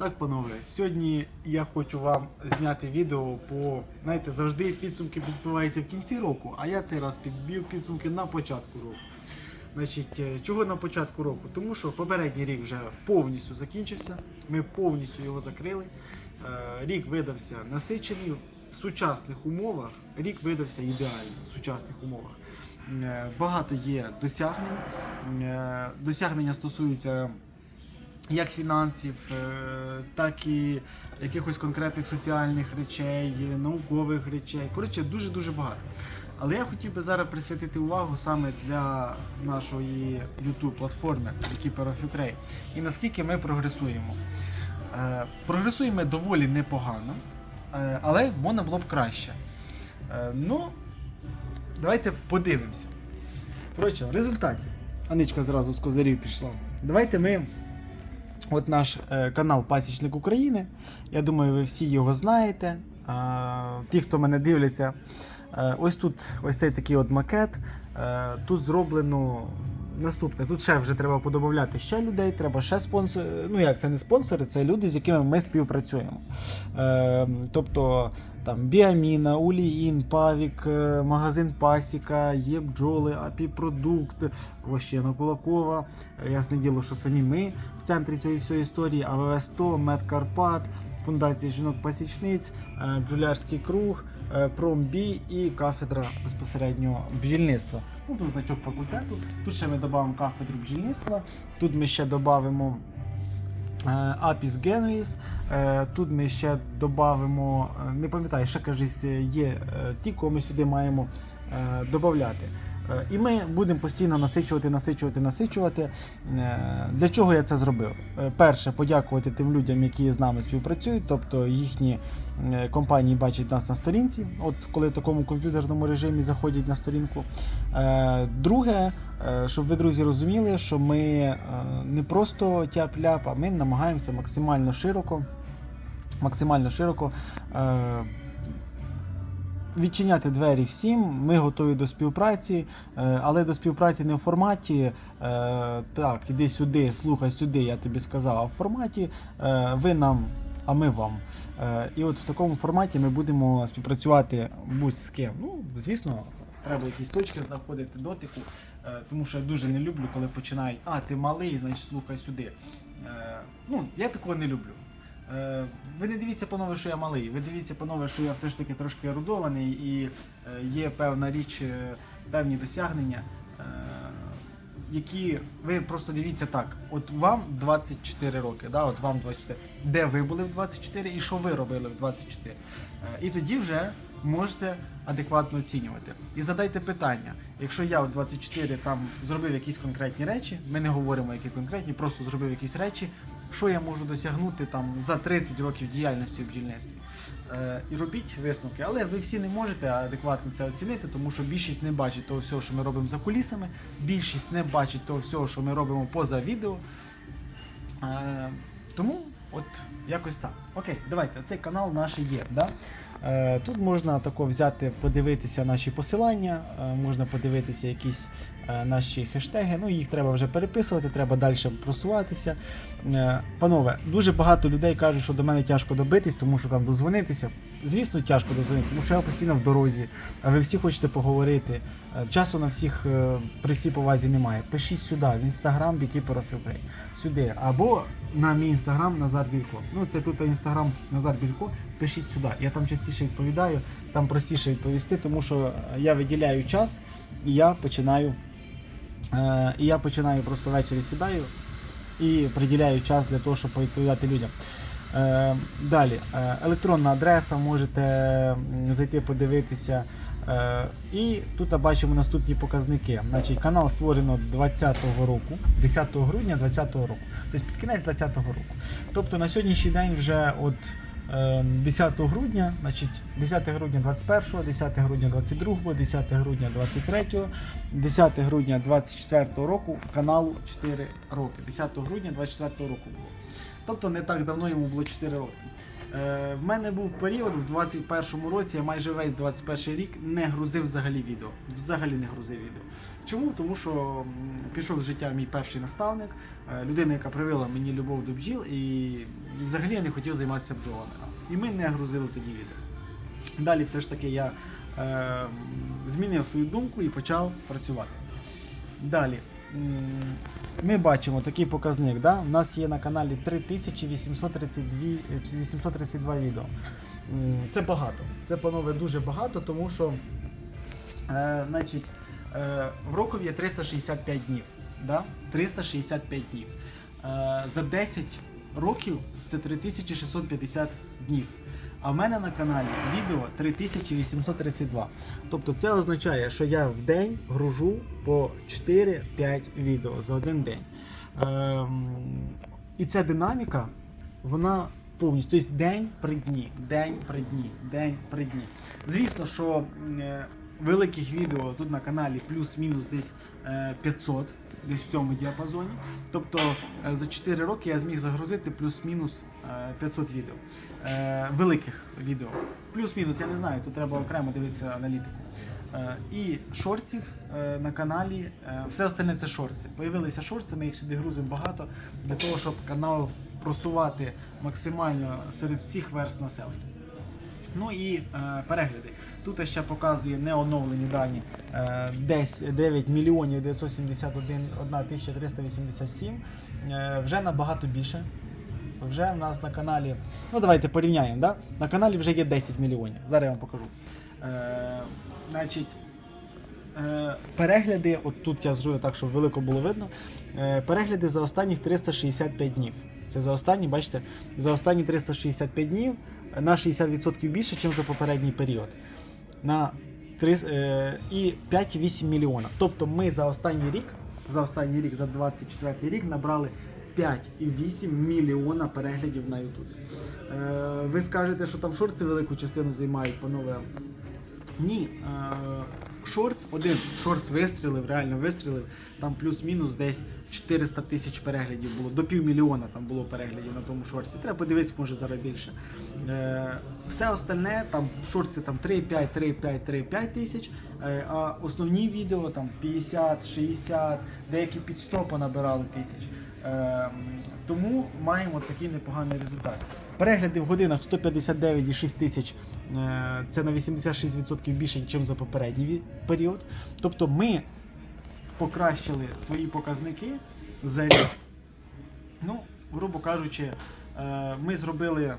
Так, панове, сьогодні я хочу вам зняти відео по, знаєте, завжди підсумки підбиваються в кінці року, а я цей раз підбив підсумки на початку року. Значить, е, чого на початку року? Тому що попередній рік вже повністю закінчився, ми повністю його закрили. Е, Рік видався насичений в сучасних умовах. Рік видався ідеальний в сучасних умовах. Е, Багато є досягнень. Досягнення стосуються як фінансів, е, так і якихось конкретних соціальних речей, наукових речей. Коротше, дуже-дуже багато. Але я хотів би зараз присвятити увагу саме для нашої youtube платформи Keeper of Ukraine і наскільки ми прогресуємо. Е, Прогресуємо доволі непогано, е, але можна було б краще. Ну, давайте подивимося. Коротше, в результаті. Аничка зразу з козирів пішла. Давайте ми. От наш е, канал Пасічник України. Я думаю, ви всі його знаєте. Ті, хто мене дивляться, е, ось тут ось цей такий от макет. Е, тут зроблено наступне. Тут ще вже треба подобавляти ще людей, треба ще спонсори. Ну як це не спонсори, це люди, з якими ми співпрацюємо. Е, тобто там Біаміна, Уліїн, Павік, е, магазин Пасіка, є бджоли, АПІ Продукт, Вощена Кулакова. Е, Ясне діло, що самі ми в центрі цієї всієї історії, АВВ 100, Мед Карпат, Фундація жінок пасічниць, е, Бджолярський круг, Промбій і кафедра безпосередньо бджільництва. Ну, тут значок факультету. Тут ще ми додамо кафедру бджільництва. Тут ми ще додамо е, Апіс Генуїс. Е, Тут ми ще додамо, не пам'ятаю, ще кажись, є е, ті, кого ми сюди маємо е, додати. Е, І ми будемо постійно насичувати, насичувати, насичувати. Е, Для чого я це зробив? Е, Перше, подякувати тим людям, які з нами співпрацюють, тобто їхні компанії бачать нас на сторінці, от коли в такому комп'ютерному режимі заходять на сторінку. Друге, щоб ви, друзі, розуміли, що ми не просто тяп-ляп, а ми намагаємося максимально широко, максимально широко. Відчиняти двері всім, ми готові до співпраці, е, але до співпраці не в форматі е, так, іди сюди, слухай сюди, я тобі сказав, а в форматі е, ви нам, а ми вам. І от в такому форматі ми будемо співпрацювати будь з ким. Ну, звісно, треба якісь точки знаходити дотику, тому що я дуже не люблю, коли починають, а ти малий, значить слухай сюди. Ну, я такого не люблю. Е, Ви не дивіться, панове, що я малий. Ви дивіться, панове, що я все ж таки трошки ерудований і е, є певна річ, е, певні досягнення, які ви просто дивіться так. От вам 24 роки, да, от вам 24. Де ви були в 24 і що ви робили в 24? Е, І тоді вже можете адекватно оцінювати. І задайте питання. Якщо я в 24 там зробив якісь конкретні речі, ми не говоримо які конкретні, просто зробив якісь речі, що я можу досягнути там за 30 років діяльності в бджільництві. Е, і робіть висновки, але ви всі не можете адекватно це оцінити, тому що більшість не бачить того всього, що ми робимо за кулісами, більшість не бачить того всього, що ми робимо поза відео. Е, тому от якось так. Окей, давайте, цей канал наш є. Да? Е, тут можна тако взяти, подивитися наші посилання, можна подивитися якісь наші хештеги. Ну, їх треба вже переписувати, треба далі просуватися. Е, панове, дуже багато людей кажуть, що до мене тяжко добитись, тому що там дозвонитися. Звісно, тяжко дозвонити, тому що я постійно в дорозі, а ви всі хочете поговорити. Е, Часу на всіх е, при всій повазі немає. Пишіть сюди, в інстаграм Beekeeper of. Сюди. Або на мій інстаграм Назар Білько. Ну, це тут інстаграм Назар Білько. Пишіть сюди. Я там частіше відповідаю, там простіше відповісти, тому що я виділяю час і я починаю. Е, і я починаю просто ввечері сідаю і приділяю час для того, щоб відповідати людям. Е, далі, е, електронна адреса, можете зайти подивитися. І тут бачимо наступні показники. Значить, канал створено 20-го року, 10 грудня 20-го року, тобто під кінець 20-го року. Тобто на сьогоднішній день вже от 10 грудня, значить 10 грудня 21, 10 грудня 22, 10 грудня 23, 10 грудня 24 року каналу 4 роки. 10 грудня 24 року було. Тобто не так давно йому було 4 роки. Е, в мене був період в 21-му році, я майже весь 21 рік не грузив взагалі відео. Взагалі не грузив відео. Чому? Тому що пішов з життя мій перший наставник, е, людина, яка привела мені любов до бджіл, і взагалі я не хотів займатися бджолами. І ми не грузили тоді відео. Далі все ж таки я е, змінив свою думку і почав працювати. Далі. Ми бачимо такий показник. Да? У нас є на каналі 3832 е, чи 832 відео. Це багато. Це, панове, дуже багато, тому що е, значить, е, в рокові є 365 днів. Да? 365 днів. Е, за 10 років це 3650 днів. А в мене на каналі відео 3832. Тобто це означає, що я в день гружу по 4-5 відео за один день. Ем, і ця динаміка, вона повністю. Тобто день при дні, день при дні, день при дні. Звісно, що е, великих відео тут на каналі плюс-мінус десь е, 500, десь в цьому діапазоні. Тобто е, за 4 роки я зміг загрузити плюс-мінус е, 500 відео. Е, великих відео. Плюс-мінус, я не знаю, тут треба окремо дивитися аналітику. Е, І шортів е, на каналі, е, все остальне це шорти. Появилися шорти, ми їх сюди грузимо багато для того, щоб канал просувати максимально серед всіх верст населення. Ну і е, перегляди. Тут ще показує неоновлені дані. Е, десь 9 мільйонів 971 тисяча 387. Е, вже набагато більше. Вже в нас на каналі. Ну давайте порівняємо. Да? На каналі вже є 10 мільйонів. Зараз я вам покажу. Е, значить, е, перегляди, от тут я зроблю так, щоб велико було видно. Перегляди за останніх 365 днів. Це за останні, бачите, за останні 365 днів на 60% більше, ніж за попередній період. На 3, е, і 5,8 мільйона. Тобто ми за останній рік, за останній рік, за 24 рік набрали 5,8 мільйона переглядів на Ютубі. Е, ви скажете, що там шорти велику частину займають, панове. Ні, е, шортс, один шорт вистрілив, реально вистрілив. Там плюс-мінус десь 400 тисяч переглядів було, до півмільйона там було переглядів на тому шорті. Треба подивитися, може зараз більше. Е, все остальне, там в шорті там 3,5, 3,5, 3,5 тисяч, е, а основні відео там 50, 60, деякі під 100 понабирали тисяч. Е, тому маємо такий непоганий результат. Перегляди в годинах 159,6 тисяч. Це на 86% більше, ніж за попередній період. Тобто ми покращили свої показники за рік. Ну, грубо кажучи, е, ми зробили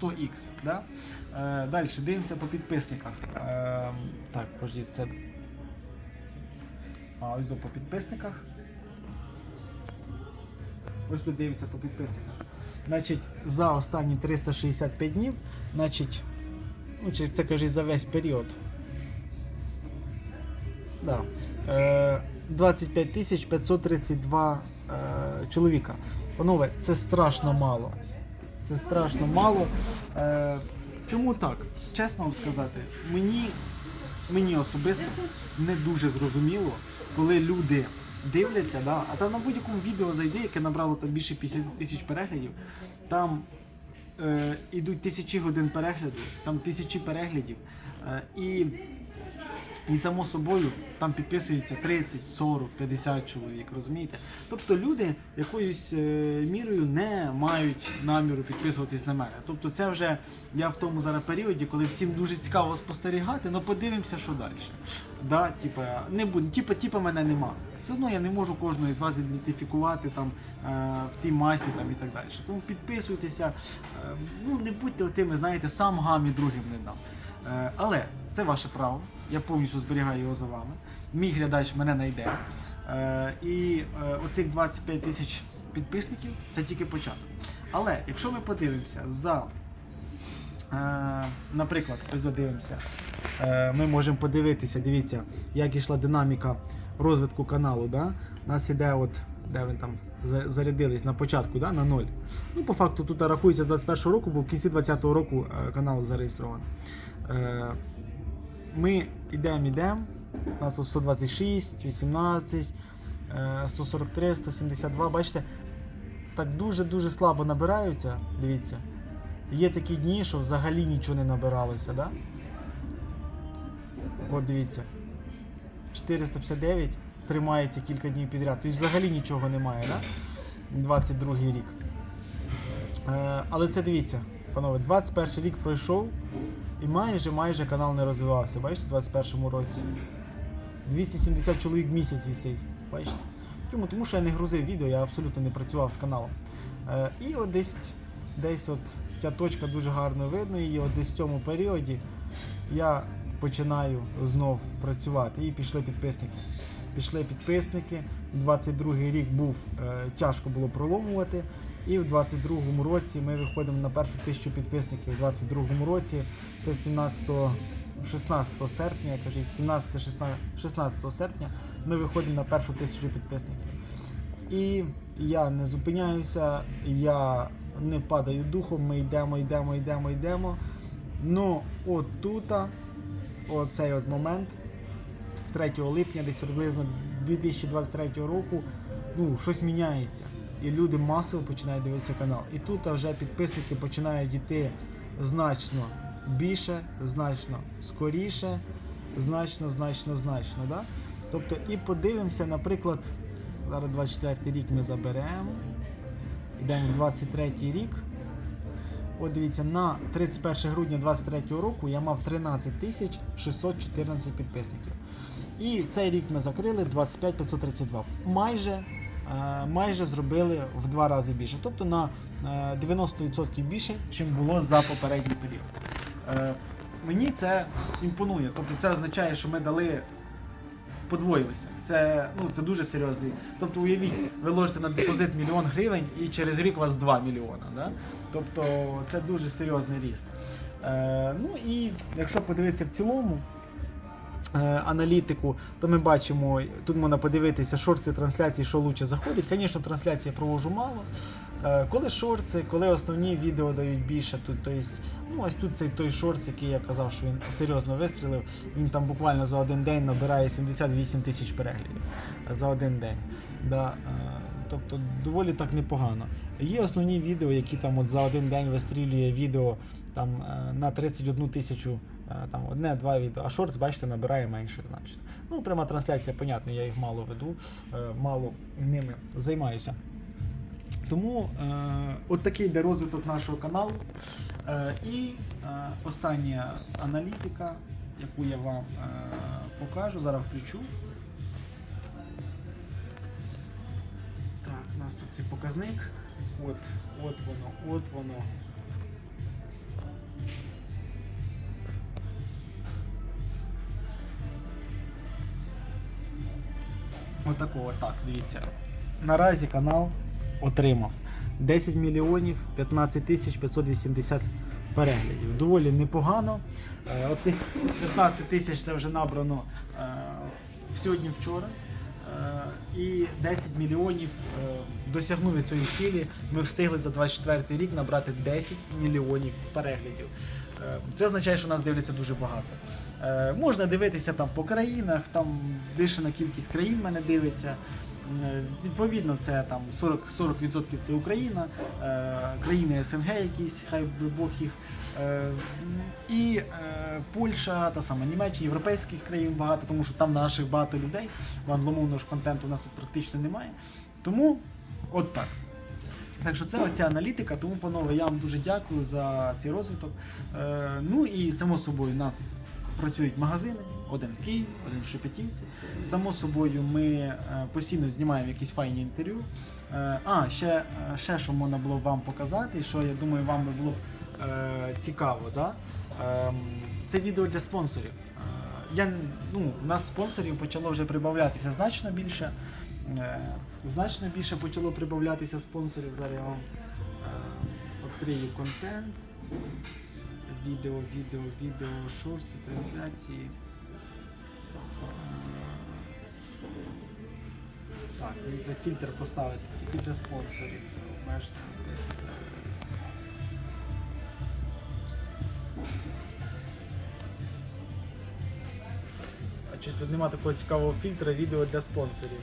100х. Да? Е, Далі дивимося по підписниках. Е, Так, пождіть, це. А, ось до по підписниках. Ось тут дивимося по підписниках. Значить, за останні 365 днів, значить, ну, це кажуть за весь період. Да. 25 тисяч 532 е, чоловіка. Панове, це страшно мало. Це страшно мало. Е, чому так? Чесно вам сказати, мені, мені особисто не дуже зрозуміло, коли люди дивляться, да, а там на будь-якому відео зайди, яке набрало там більше 50 тисяч переглядів, там е, ідуть тисячі годин перегляду, там тисячі переглядів. Е, і і само собою там підписується 30, 40, 50 чоловік, розумієте? Тобто люди якоюсь е, мірою не мають наміру підписуватись на мене. Тобто це вже я в тому зараз періоді, коли всім дуже цікаво спостерігати, ну подивимося, що далі. Да, типа, не буде, типа, типа мене нема. Все одно я не можу кожного із вас ідентифікувати там е, в тій масі там, і так далі. Тому підписуйтеся, е, ну не будьте тими, знаєте, сам гам і другим не дам. Але це ваше право. Я повністю зберігаю його за вами. Мій глядач мене знайде. Е, і е, оцих 25 тисяч підписників це тільки початок. Але якщо ми подивимося за, е, наприклад, ось додивимося, ми можемо подивитися, дивіться, як ішла динаміка розвитку каналу. Да? У нас іде, от, де він там зарядились на початку, да? на 0. Ну, по факту тут рахується з 21 року, бо в кінці 20-го року канал зареєстрований. Ми йдемо, йдемо. У нас ось 126, 18, е, 143, 172. Бачите, так дуже-дуже слабо набираються. Дивіться. Є такі дні, що взагалі нічого не набиралося, да? От дивіться. 459 тримається кілька днів підряд. Тобто взагалі нічого немає, да? 22 рік. Е, але це дивіться, панове, 21 рік пройшов і майже майже канал не розвивався. Бачите, в 21 році. 270 чоловік в місяць вісить. Бачите? Чому? Тому що я не грузив відео, я абсолютно не працював з каналом. Е, і от десь, десь от ця точка дуже гарно видно, і от десь в цьому періоді я починаю знов працювати. І пішли підписники. Пішли підписники. 22-й рік був е, тяжко було проломувати. І в 22-му році ми виходимо на першу тисячу підписників. У 22-му році це 17 16 серпня, я кажу, 17 16, 16 серпня ми виходимо на першу тисячу підписників. І я не зупиняюся, я не падаю духом, ми йдемо, йдемо, йдемо, йдемо. Ну, от тут, оцей от момент, 3 липня, десь приблизно 2023 року, ну, щось міняється. І люди масово починають дивитися канал. І тут вже підписники починають йти значно більше, значно скоріше, значно, значно, значно. Да? Тобто, і подивимося, наприклад, зараз 24 рік ми заберемо. Йдемо в 23 рік. От дивіться, на 31 грудня 23 року я мав 13 тисяч 614 підписників. І цей рік ми закрили 25 532. Майже, майже зробили в два рази більше. Тобто на е, 90% більше, чим було за попередній період. Е, Мені це імпонує. Тобто це означає, що ми дали подвоїлися. Це, ну, це дуже серйозний. Тобто, уявіть, ви ложите на депозит мільйон гривень і через рік у вас 2 мільйона. Да? Тобто це дуже серйозний ріст. Е, ну і якщо подивитися в цілому. Е, Аналітику, то ми бачимо, тут можна подивитися шорти трансляції, що лучше заходить. Звісно, трансляції я провожу мало. Е, Коли шорти, коли основні відео дають більше, тут, то есть, ну ось тут цей той шорт, який я казав, що він серйозно вистрілив, він там буквально за один день набирає 78 тисяч переглядів за один день. Да, е, тобто доволі так непогано. Є основні відео, які там от за один день вистрілює відео там, на 31 тисячу, там одне-два відео, а шортс, бачите, набирає менше, значить. Ну, пряма трансляція, понятно, я їх мало веду, е, мало ними займаюся. Тому е, от такий йде розвиток нашого каналу. Е, і е, остання аналітика, яку я вам е, покажу, зараз включу. Так, у нас тут цей показник. От, от воно, от воно. Отакого, так, дивіться. Наразі канал отримав 10 мільйонів 15 тисяч 580 переглядів. Доволі непогано. Е, Оцих 15 тисяч це вже набрано е, сьогодні-вчора. Е, І 10 мільйонів досягнули цієї цілі. Ми встигли за 24 рік набрати 10 мільйонів переглядів. Це означає, що нас дивляться дуже багато. Е, Можна дивитися там по країнах, там більше на кількість країн мене дивиться. Е, Відповідно, це там 40%, 40% це Україна, е, країни СНГ якісь, хай би Бог їх. І Польща, та сама Німеччина, європейських країн багато, тому що там наших багато людей. В англомовного ж контенту у нас тут практично немає. Тому от так. Так що це оця аналітика, тому, панове, я вам дуже дякую за цей розвиток. Ну і само собою, нас працюють магазини, один в Києві, один в Шепетівці. Само собою, ми е, постійно знімаємо якісь файні інтерв'ю. Е, а, ще, е, ще що можна було вам показати, що я думаю, вам би було е, цікаво. Да? Ем, це відео для спонсорів. Е, я, ну, у нас спонсорів почало вже прибавлятися значно більше. Е, Значно більше почало прибавлятися спонсорів. Зараз я вам е, відкрию контент. Відео, відео, відео, шорти, трансляції. Так, мені треба фільтр поставити тільки для спонсорів. Обмежити е, А щось тут немає такого цікавого фільтра відео для спонсорів.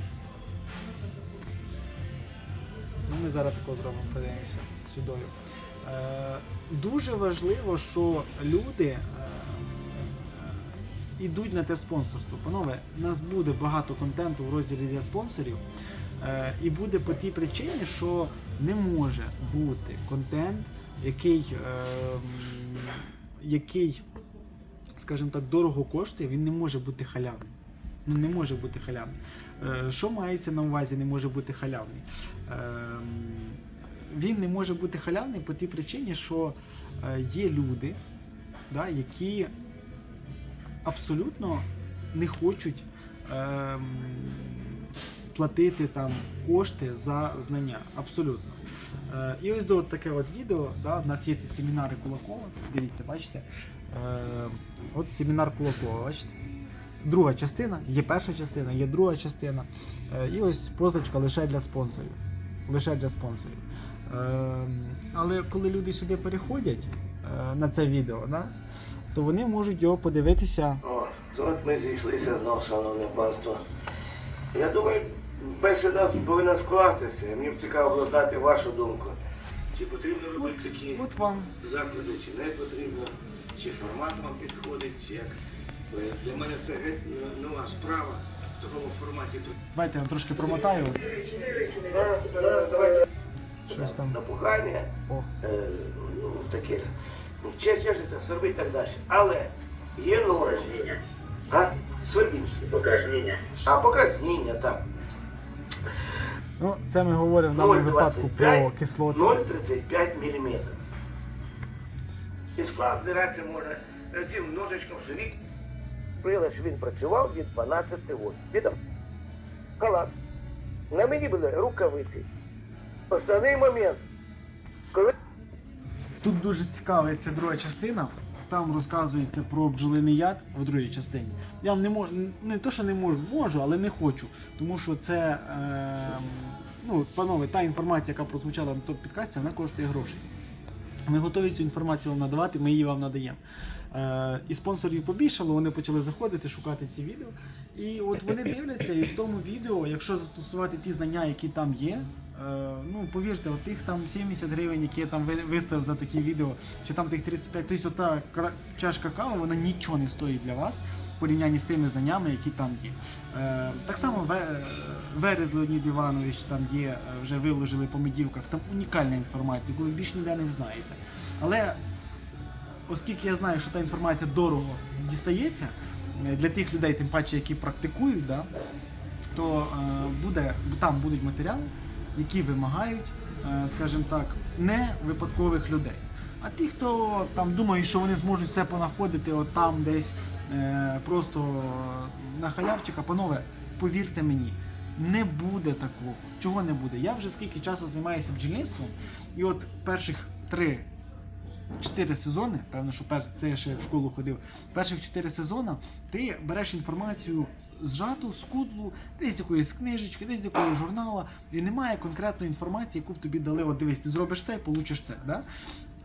Ну, ми зараз такого зробимо, подивимося. сюдою. Е, дуже важливо, що люди е, йдуть на те спонсорство. Панове, у нас буде багато контенту в розділі для спонсорів. Е, і буде по тій причині, що не може бути контент, який, е, який скажімо так, дорого коштує, він не може бути халявний. Ну, не може бути халявний. Е, що мається на увазі, не може бути халявний? Е, він не може бути халявний по тій причині, що е, є люди, да, які абсолютно не хочуть ем, платити там кошти за знання. Абсолютно. Е, і ось до таке от відео. Да, у нас є ці семінари Кулакова. Дивіться, бачите? Е, от семінар Кулакова, бачите? Друга частина, є перша частина, є друга частина. Е, і ось позначка лише для спонсорів. Лише для спонсорів. Е, але коли люди сюди переходять е, на це відео, то вони можуть його подивитися. О, тут ми зійшлися знов, шановне панство. Я думаю, бесіда повинна скластися. Мені б цікаво було знати вашу думку. Чи потрібно робити такі От вам заклади, чи не потрібно, чи формат вам підходить, чи як. Для мене це геть нова справа в такому форматі. Давайте я трошки промотаю. зараз, зараз давайте Щось там. напухання, О. е, ну, таке. Чечешиться, сорбить так далі. Але є норми. Покраснення. А? Сорбінь. Покраснення. А покраснення, так. Ну, це ми говоримо в даному випадку про кислоти. 0,35 мм. І склад здиратися може цим ножичком, що він прилад, що він працював від 12 років. Відом. Халат. На мені були рукавиці. Основний момент. Коли Тут дуже цікава ця друга частина. Там розказується про бджолиний яд в другій частині. Я не можу, не то, що не можу, можу, але не хочу. Тому що це, е, ну, панове, та інформація, яка прозвучала на топ підкасті, вона коштує грошей. Ми готові цю інформацію вам надавати, ми її вам надаємо. Е, і спонсорів побільшало, вони почали заходити, шукати ці відео. І от вони дивляться, і в тому відео, якщо застосувати ті знання, які там є, е, ну повірте, от тих там 70 гривень, які я там виставив за такі відео, чи там тих 35, тобто ота чашка кави, вона нічого не стоїть для вас в порівнянні з тими знаннями, які там є. Е, так само Ве- Веред Леонід Іванович там є, вже виложили по медівках, там унікальна інформація, яку ви більш ніде не знаєте. Але оскільки я знаю, що та інформація дорого дістається е, для тих людей, тим паче, які практикують, да, то е, буде, там будуть матеріали, які вимагають, е, скажімо так, не випадкових людей. А ті, хто там думають, що вони зможуть все понаходити от там десь просто на халявчика, панове, повірте мені, не буде такого. Чого не буде? Я вже скільки часу займаюся бджільництвом, і от перших три чотири сезони, певно, що пер... це я ще в школу ходив. Перших чотири сезони ти береш інформацію зжату, скудлу, десь якоїсь книжечки, десь з якогось журнала, і немає конкретної інформації, яку б тобі дали. От дивись, ти зробиш це получиш це. Да?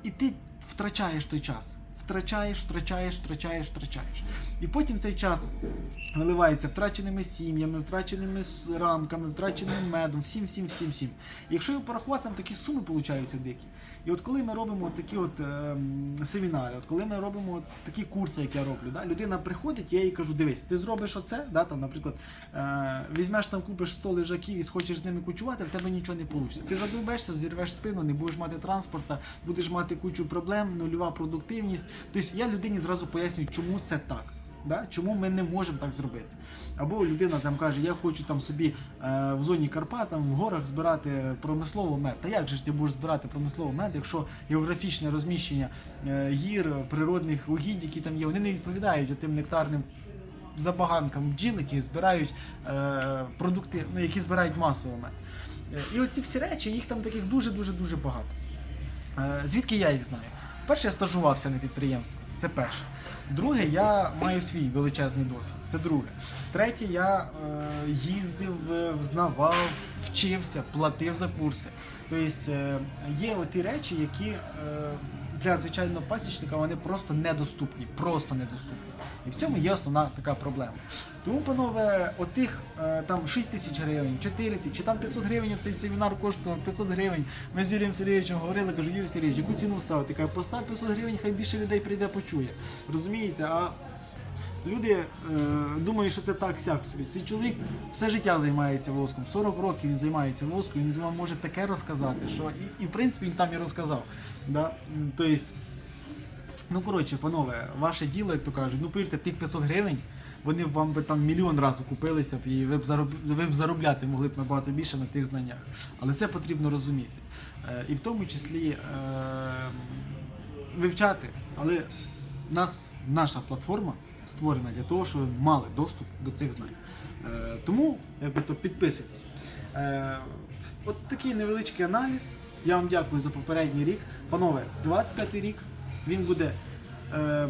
І ти втрачаєш той час. Втрачаєш, втрачаєш, втрачаєш, втрачаєш. І потім цей час виливається втраченими сім'ями, втраченими рамками, втраченим медом, всім, всім, всім, всім. І якщо його порахувати, там такі суми получаються дикі. І от коли ми робимо такі от ем, семінари, от коли ми робимо такі курси, як я роблю, да, людина приходить, я їй кажу, дивись, ти зробиш оце, да, там, наприклад, е, візьмеш там, купиш 100 лежаків і схочеш з ними кучувати, в тебе нічого не вийде. Ти задовбешся, зірвеш спину, не будеш мати транспорта, будеш мати кучу проблем, нульова продуктивність. Тобто я людині зразу пояснюю, чому це так. Да? Чому ми не можемо так зробити? Або людина там каже, я хочу там собі е, в зоні Карпат, там, в горах збирати промисловий мед. Та як же ж ти будеш збирати промисловий мед, якщо географічне розміщення е, гір, природних угідь, які там є, вони не відповідають тим нектарним забаганкам бджіл, які збирають е, продукти, ну, які збирають масово мед. Е, І оці всі речі, їх там таких дуже-дуже дуже багато. Е, Звідки я їх знаю? Перше, я стажувався на підприємстві. Це перше. Друге, я маю свій величезний досвід. Це друге. Третє, я е, їздив, взнавав, знавав, вчився, платив за курси. Тобто е, є оті речі, які е, для звичайного пасічника вони просто недоступні. Просто недоступні. І в цьому є основна така проблема. Тому, панове, отих е, там 6 тисяч гривень, 4 тисячі, чи там 500 гривень цей семінар коштував 500 гривень. Ми з Юрієм Сергійовичем говорили, кажу, Юрій Сергійович, яку ціну ставити? Каже, постав 500 гривень, хай більше людей прийде, почує. Розумієте? А люди е, думають, що це так сяк собі. Цей чоловік все життя займається воском. 40 років він займається воском, він вам може таке розказати, що і, і в принципі він там і розказав. Да? Тобто, ну коротше, панове, ваше діло, як то кажуть, ну повірте, тих 500 гривень. Вони вам би там мільйон разів купилися б і ви б, зароб... ви б заробляти могли б набагато більше на тих знаннях. Але це потрібно розуміти. Е, і в тому числі е, вивчати. Але нас, наша платформа створена для того, щоб ви мали доступ до цих знань. Е, тому, то підписуйтесь. Е, от такий невеличкий аналіз. Я вам дякую за попередній рік. Панове, 25-й рік він буде, е,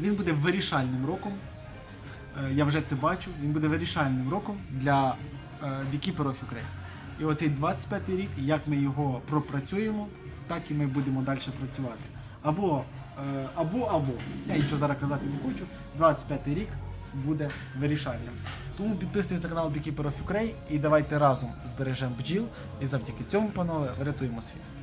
він буде вирішальним роком. Е, я вже це бачу. Він буде вирішальним роком для of Ukraine. І оцей 25 рік, як ми його пропрацюємо, так і ми будемо далі працювати. Або, або, або. Я нічого зараз казати не хочу. 25 рік буде вирішальним. Тому підписуйтесь на канал Beekeeper of Ukraine і давайте разом збережемо бджіл. І завдяки цьому, панове, врятуємо світ.